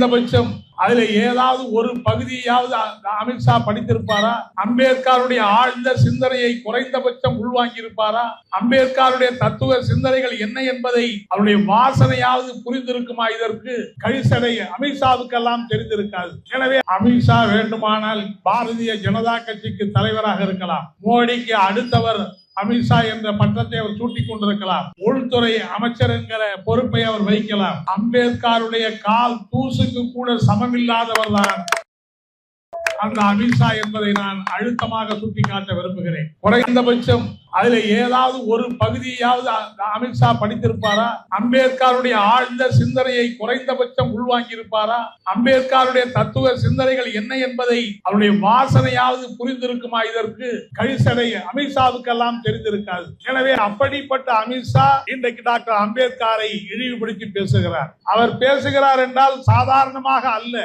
குறைந்தபட்சம் அதுல ஏதாவது ஒரு பகுதியாவது அமித்ஷா படித்திருப்பாரா? அம்பேத்கருடைய ஆழ்ந்த சிந்தனையை குறைந்தபட்சம் உள்வாங்கி இருப்பாரா அம்பேத்கருடைய தத்துவ சிந்தனைகள் என்ன என்பதை அவருடைய வாசனையாவது புரிந்திருக்குமா இதற்கு? கழிசடை அமித்ஷாவுக்கெல்லாம் தெரிந்திருக்காது. எனவே அமித்ஷா வேண்டுமானால் பாரதிய ஜனதா கட்சிக்கு தலைவராக இருக்கலாம். மோடிக்கு அடுத்தவர் அமித்ஷா என்ற பட்டத்தை அவர் சூட்டிக் கொண்டிருக்கலாம். உள்துறை அமைச்சர் என்கிற பொறுப்பை அவர் வைக்கலாம் அம்பேத்கருடைய கால் தூசுக்கு கூட சமமில்லாதவர் தான். அந்த அமித்ஷா என்பதை நான் அழுத்தமாக சுட்டிக்காட்ட விரும்புகிறேன். குறைந்தபட்சம் அதுல ஏதாவது ஒரு பகுதியாவது அமித்ஷா படித்திருப்பாரா? அம்பேத்கருடைய ஆழ்ந்த சிந்தனையை குறைந்தபட்சம் உள்வாங்கி இருப்பாரா அம்பேத்கருடைய தத்துவ சிந்தனைகள் என்ன என்பதை அவருடைய வாசனையாவது புரிந்திருக்குமா இதற்கு? கழிசடை அமித்ஷாவுக்கெல்லாம் தெரிந்திருக்காது. எனவே அப்படிப்பட்ட அமித்ஷா இன்றைக்கு டாக்டர் அம்பேத்கரை இழிவுபடுத்தி பேசுகிறார். அவர் பேசுகிறார் என்றால் சாதாரணமாக அல்ல.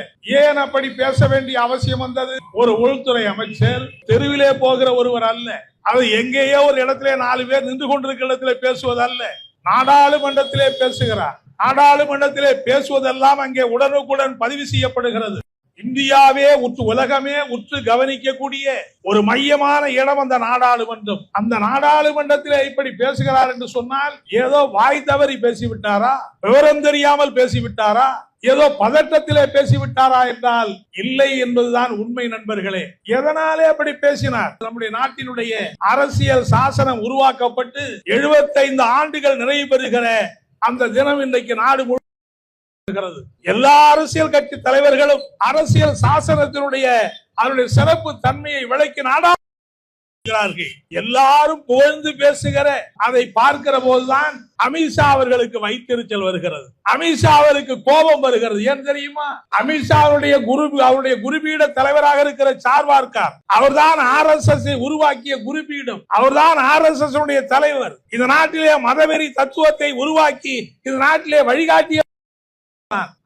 ஏன் அப்படி பேச வேண்டிய அவசியம் வந்தது? ஒரு உள்துறை அமைச்சர் தெருவிலே போகிற ஒருவர் அல்ல. அது எங்கேயோ ஒரு இடத்துல நாலு பேர் நின்று கொண்டிருக்கிற இடத்துல பேசுவதல்ல. நாடாளுமன்றத்திலே பேசுகிறார். நாடாளுமன்றத்திலே பேசுவதெல்லாம் அங்கே உடனுக்குடன் பதிவு செய்யப்படுகிறது. இந்தியாவே உற்று உலகமே உற்று கவனிக்கக்கூடிய ஒரு மையமான இடம் அந்த நாடாளுமன்றம். அந்த நாடாளுமன்றத்திலே இப்படி பேசுகிறார் என்று சொன்னால் ஏதோ வாய் தவறி பேசிவிட்டாரா? விவரம் தெரியாமல் பேசிவிட்டாரா? ஏதோ பதட்டத்திலே பேசிவிட்டாரா என்றால் இல்லை என்பதுதான் உண்மை நண்பர்களே. எதனாலே அப்படி பேசினார்? நம்முடைய நாட்டினுடைய அரசியல் சாசனம் உருவாக்கப்பட்டு 75 ஆண்டுகள் நிறைவு பெறுகிற அந்த தினம் இன்றைக்கு நாடு இருக்கிறது. எல்லா அரசியல் கட்சி தலைவர்களும் அரசியல் சாசனத்தினுடைய அதனுடைய சிறப்பு தன்மையை விளக்கி நாடா எல்லாரும் புகழ்ந்து பேசுகிற அதை பார்க்கிற போதுதான் அமித்ஷா அவர்களுக்கு வைத்திருச்சல் வருகிறது. அமித்ஷா அவருக்கு கோபம் வருகிறது. ஏன் தெரியுமா? அமித்ஷா அவருடைய குரு அவருடைய குருபீட தலைவராக இருக்கிற சார்வார்கார். அவர்தான் ஆர் எஸ் எஸ் உருவாக்கிய குருபீடம். அவர்தான் ஆர் எஸ் எஸ் உடைய தலைவர். இந்த நாட்டிலே மதவெறி தத்துவத்தை உருவாக்கி இந்த நாட்டிலே வழிகாட்டிய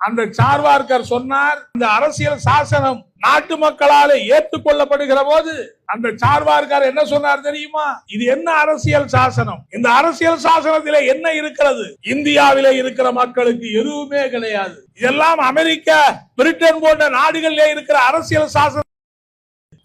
அந்த சார்வார்கர் சொன்னார் இந்த அரசியல் சாசனம் நாட்டு மக்களால ஏற்றுக்கொள்ளப்படுகிற போது அந்த சார்வார்கர் என்ன சொன்னார் தெரியுமா? இது என்ன அரசியல் சாசனம்? இந்த அரசியல் சாசனத்திலே என்ன இருக்கிறது? இந்தியாவில இருக்கிற மக்களுக்கு எதுவுமே கிடையாது. இதெல்லாம் அமெரிக்கா பிரிட்டன் போன்ற நாடுகளிலே இருக்கிற அரசியல் சாசனம்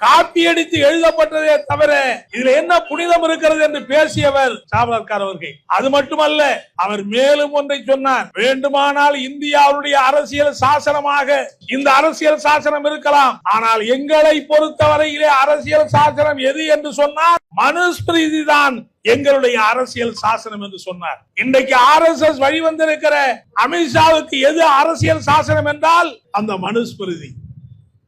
காப்பி அடித்து எழுதப்பட்டதே தவிர இதுல என்ன புனிதம் இருக்கிறது என்று பேசியவர் சாவலர்கார் அவர்கள். அது மட்டுமல்ல அவர் மேலும் ஒன்றை சொன்னார். வேண்டுமானால் இந்தியாவுடைய அரசியல் சாசனமாக இந்த அரசியல் சாசனம் இருக்கலாம். ஆனால் எங்களை பொறுத்தவரையிலே அரசியல் சாசனம் எது என்று சொன்னால் மனுஸ்மிருதி தான் எங்களுடைய அரசியல் சாசனம் என்று சொன்னார். இன்றைக்கு ஆர் எஸ் எஸ் வழிவந்திருக்கிற அமித்ஷாவுக்கு எது அரசியல் சாசனம் என்றால் அந்த மனுஸ்மிருதி.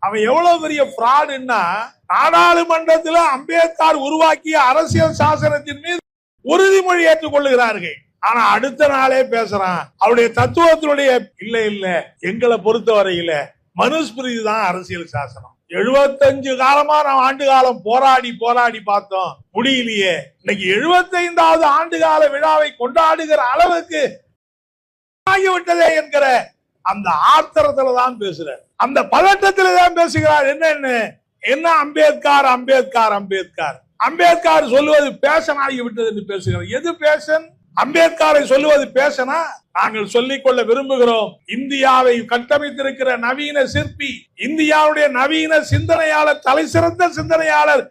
அவன் எவ்வளவு பெரிய ஃப்ராடுன்னா நாடாளுமன்றத்தில் அம்பேத்கர் உருவாக்கிய அரசியல் சாசனத்தின் மீது உறுதிமொழி ஏற்றுக்கொள்ளுகிறார்கள் ஆனா அடுத்த நாளே பேசுறான். அவருடைய தத்துவத்தினுடைய இல்ல இல்ல எங்களை பொறுத்தவரையில மனுஸ்மிருதி தான் அரசியல் சாசனம். எழுபத்தஞ்சு காலமா நாம் ஆண்டு காலம் போராடி போராடி பார்த்தோம். முடியலையே. இன்னைக்கு எழுபத்தைந்தாவது ஆண்டு கால விழாவை கொண்டாடுகிற அளவுக்கு ஆகிவிட்டதே என்கிற அந்த ஆத்திரத்துல தான் பேசுறார். அந்த பதட்டத்துல தான் பேசுகிறார். என்னன்னு என்ன? அம்பேத்கர் அம்பேத்கர் அம்பேத்கர்? அம்பேத்கர் சொல்லுவது பேஷன் ஆகிவிட்டது என்று பேசுகிறார். எது பேஷன் அம்பேத்கரை சொல்லுவது பேசனா? நாங்கள் சொல்லிக் கொள்ள விரும்புகிறோம். இந்தியாவை கட்டமைத்திருக்கிற நவீன சிற்பி இந்தியாவுடைய நவீன சிந்தனையாளர் தலை சிறந்த சிந்தனையாளர்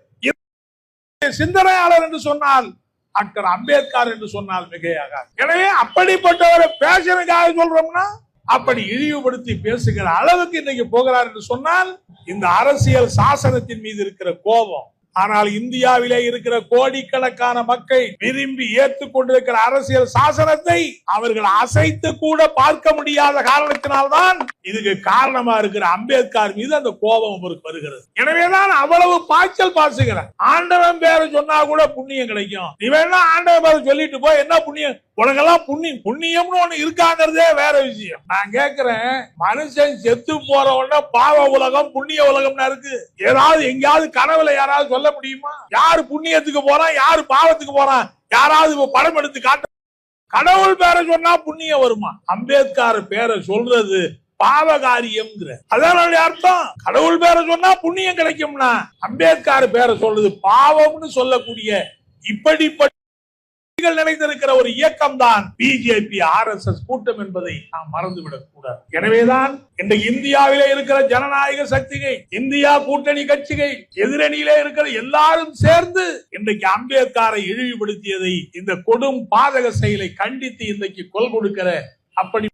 சிந்தனையாளர் என்று சொன்னால் டாக்டர் அம்பேத்கர் என்று சொன்னால் மிகையாக எனவே அப்படிப்பட்டவரை பேஷனுக்காக சொல்றோம்னா அப்படி இழிவுபடுத்தி பேசுகிற அளவுக்கு இன்னைக்கு போகிறார் என்று சொன்னால் இந்த அரசியல் சாசனத்தின் மீது இருக்கிற கோபம் ஆனால் இந்தியாவிலே இருக்கிற கோடிக்கணக்கான மக்கள் விரும்பி ஏற்றுக்கொண்டிருக்கிற அரசியல் சாசனத்தை அவர்கள் அசைத்து கூட பார்க்க முடியாத காரணத்தினால்தான் இதுக்கு காரணமா இருக்கிற அம்பேத்கர் மீது அந்த கோபம் அவருக்கு வருகிறது. எனவேதான் அவ்வளவு பாய்ச்சல் பாசுகிறார் ஆண்டவன் பேரை சொன்னா கூட புண்ணியம் கிடைக்கும். நீ வேணா ஆண்டவன் பேரை சொல்லிட்டு போய் என்ன புண்ணியம்? உனக்கெல்லாம் புண்ணியம். புண்ணியம்னு ஒண்ணு இருக்காங்கிறதே வேற விஷயம். நான் கேக்குறேன் மனுஷன் செத்து போற உடனே பாவ உலகம் புண்ணிய உலகம்னா இருக்கு. ஏதாவது எங்கேயாவது கனவுல யாராவது சொல்ல சொல்ல முடியுமா? யாரு புண்ணியத்துக்கு போறான் யாரு பாவத்துக்கு போறான் யாராவது இப்ப படம் எடுத்து காட்ட. கடவுள் பேரை சொன்னா புண்ணியம் வருமா? அம்பேத்கர் பேரை சொல்றது பாவகாரியம்ங்கிற. அதான் அதனுடைய அர்த்தம். கடவுள் பேரை சொன்னா புண்ணியம் கிடைக்கும்னா அம்பேத்கர் பேரை சொல்றது பாவம்னு சொல்லக்கூடிய இப்படிப்பட்ட தீவிரவாதிகள் நிறைந்திருக்கிற ஒரு இயக்கம் தான் பிஜேபி ஆர் எஸ் எஸ் கூட்டம் என்பதை நாம் மறந்துவிடக் கூடாது. எனவேதான் இன்றைக்கு இந்தியாவிலே இருக்கிற ஜனநாயக சக்திகள் இந்தியா கூட்டணி கட்சிகள் எதிரணியிலே இருக்கிற எல்லாரும் சேர்ந்து இன்றைக்கு அம்பேத்கரை இழிவுபடுத்தியதை இந்த கொடும் பாதக செயலை கண்டித்து இன்றைக்கு கொல் கொடுக்கிற அப்படி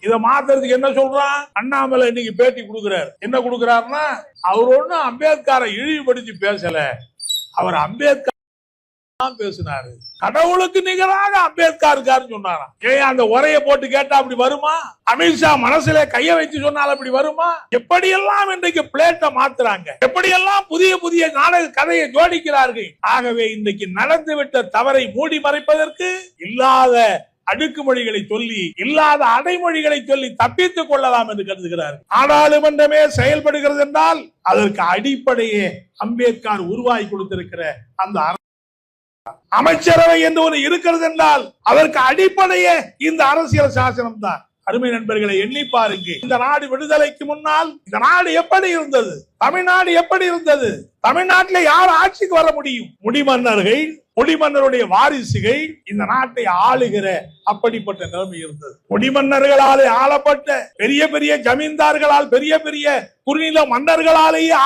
இதை மாத்துறதுக்கு என்ன சொல்றான்? அண்ணாமலை இன்னைக்கு பேட்டி கொடுக்கிறார். என்ன கொடுக்கிறாருன்னா அவர் ஒன்னும் அம்பேத்கரை இழிவுபடுத்தி பேசல. அவர் அம்பேத்கர் தான் பேசினாரு. கடவுளுக்கு நிகராக அம்பேத்கர் இருக்காருன்னு சொன்னாராம். ஏன் அந்த உரையை போட்டு கேட்டா அப்படி வருமா? அமித்ஷா மனசுல கைய வச்சு சொன்னால் அப்படி வருமா? எப்படியெல்லாம் இன்றைக்கு பிளேட்டை மாத்துறாங்க? எப்படியெல்லாம் புதிய புதிய நாடக கதையை ஜோடிக்கிறார்கள்? ஆகவே இன்றைக்கு நடந்துவிட்ட தவறை மூடி மறைப்பதற்கு இல்லாத அடுக்குமொழிகளை சொல்லி இல்லாத அடைமொழிகளை சொல்லி தப்பித்துக் கொள்ளலாம் என்று கருதுகிறார். நாடாளுமன்றமே செயல்படுகிறது என்றால் அதற்கு அடிப்படையே அம்பேத்கர் உருவாகி கொடுத்திருக்கிற அந்த அமைச்சரவை என்று ஒரு இருக்கிறது என்றால் அதற்கு அடிப்படையே இந்த அரசியல் சாசனம் தான். அருமை நண்பர்களை எண்ணி பாருங்க. இந்த நாடு விடுதலைக்கு முன்னால் இந்த நாடு எப்படி இருந்தது? தமிழ்நாடு எப்படி இருந்தது? தமிழ்நாட்டில் யார் ஆட்சிக்கு வர முடியும்? முடிமன்னர்கள் முடிமன்னருடைய வாரிசுகள் இந்த நாட்டை ஆளுகிற அப்படிப்பட்ட நிலைமை இருந்தது. முடிமன்னர்களால் ஆளப்பட்ட பெரிய பெரிய ஜமீன்தார்களால் பெரிய பெரிய குறுநில மன்னர்களாலேயே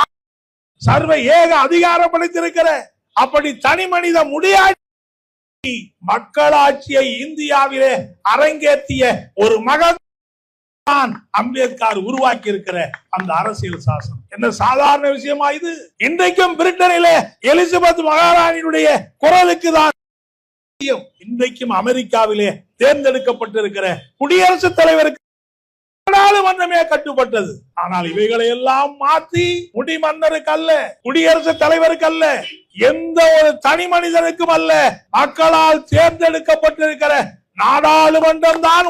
சர்வ ஏக அதிகாரம் படைத்திருக்கிற அப்படி தனி மனித முடியாட்சி மக்களாட்சியை இந்தியாவிலே அரங்கேற்றிய ஒரு மகன் தான் அம்பேத்கர் உருவாக்கி இருக்கிற அந்த அரசியல் சாசனம். என்ன சாதாரண விஷயமா இது? இன்றைக்கும் பிரிட்டனிலே எலிசபெத் மகாராணியுடைய குரலுக்கு தான் இன்றைக்கும் அமெரிக்காவிலே தேர்ந்தெடுக்கப்பட்டிருக்கிற குடியரசுத் தலைவருக்கு நாடாளுமன்றமே கட்டுப்பட்டது. ஆனால் இவைகளை எல்லாம் மாற்றி முடிமன்னருக்கு அல்ல குடியரசுத் தலைவருக்கு அல்ல எந்த ஒரு தனி மனிதனுக்கும் அல்ல மக்களால் தேர்ந்தெடுக்கப்பட்டிருக்கிற நாடாளுமன்றம் தான்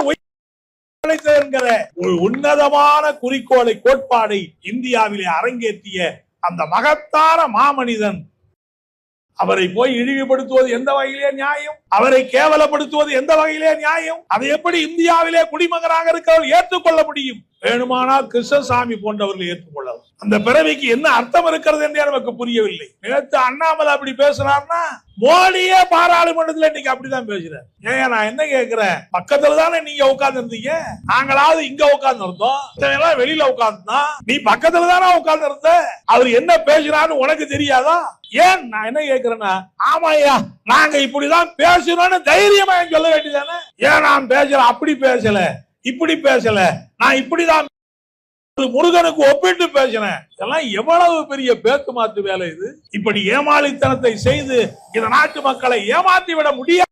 என்கிற ஒரு உன்னதமான குறிக்கோளை கோட்பாடை இந்தியாவிலே அரங்கேற்றிய அந்த மகத்தான மாமனிதன் அவரை போய் இழிவுபடுத்துவது எந்த வகையிலே நியாயம்? அவரை கேவலப்படுத்துவது எந்த வகையிலே நியாயம்? அதை எப்படி இந்தியாவிலே குடிமகனாக இருக்கிறவர் ஏற்றுக்கொள்ள முடியும்? வேணுமானால் கிருஷ்ணசாமி போன்றவர்கள் ஏற்றுக்கொள்ளலாம். அந்த பிறவிக்கு என்ன அர்த்தம் இருக்கிறது என்றே நமக்கு புரியவில்லை. நேற்று அண்ணாமலை அப்படி பேசுறாருன்னா மோடியே பாராளுமன்றத்தில் இன்னைக்கு அப்படிதான் பேசுறாரு. ஏன் நான் என்ன கேட்கிறேன் பக்கத்துல தானே நீங்க உட்கார்ந்து இருந்தீங்க நாங்களாவது இங்க உட்கார்ந்து இருந்தோம் வெளியில உட்கார்ந்தா நீ பக்கத்துல தானே உட்கார்ந்து இருந்த அவர் என்ன பேசுறான்னு உனக்கு தெரியாதா? ஏன் நான் என்ன கேக்குறேன்னா ஆமாய்யா நாங்க இப்படிதான் பேசுறோம்னு தைரியமா சொல்ல வேண்டியதானே ஏன் நான் பேசல? அப்படி பேசல. இப்படி பேசல. நான் இப்படிதான் முருகனுக்கு ஒப்பிட்டு பேசினேன். இதெல்லாம் எவ்வளவு பெரிய பேக்கு மாத்து வேலை இது? இப்படி ஏமாளித்தனத்தை செய்து இந்த நாட்டு மக்களை ஏமாற்றி விட முடியாது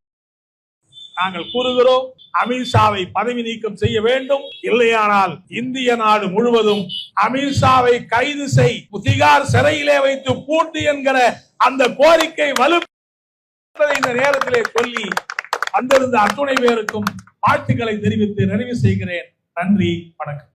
நாங்கள் கூறுகிறோம் அமித்ஷாவை பதவி நீக்கம் செய்ய வேண்டும். இல்லையானால் இந்திய நாடு முழுவதும் அமித்ஷாவை கைது செய் புதிகார் சிறையிலே வைத்து பூட்டு என்கிற அந்த கோரிக்கை வலு இந்த நேரத்திலே சொல்லி வந்திருந்த அத்துணை பேருக்கும் வாழ்த்துக்களை தெரிவித்து நிறைவு செய்கிறேன். நன்றி வணக்கம்.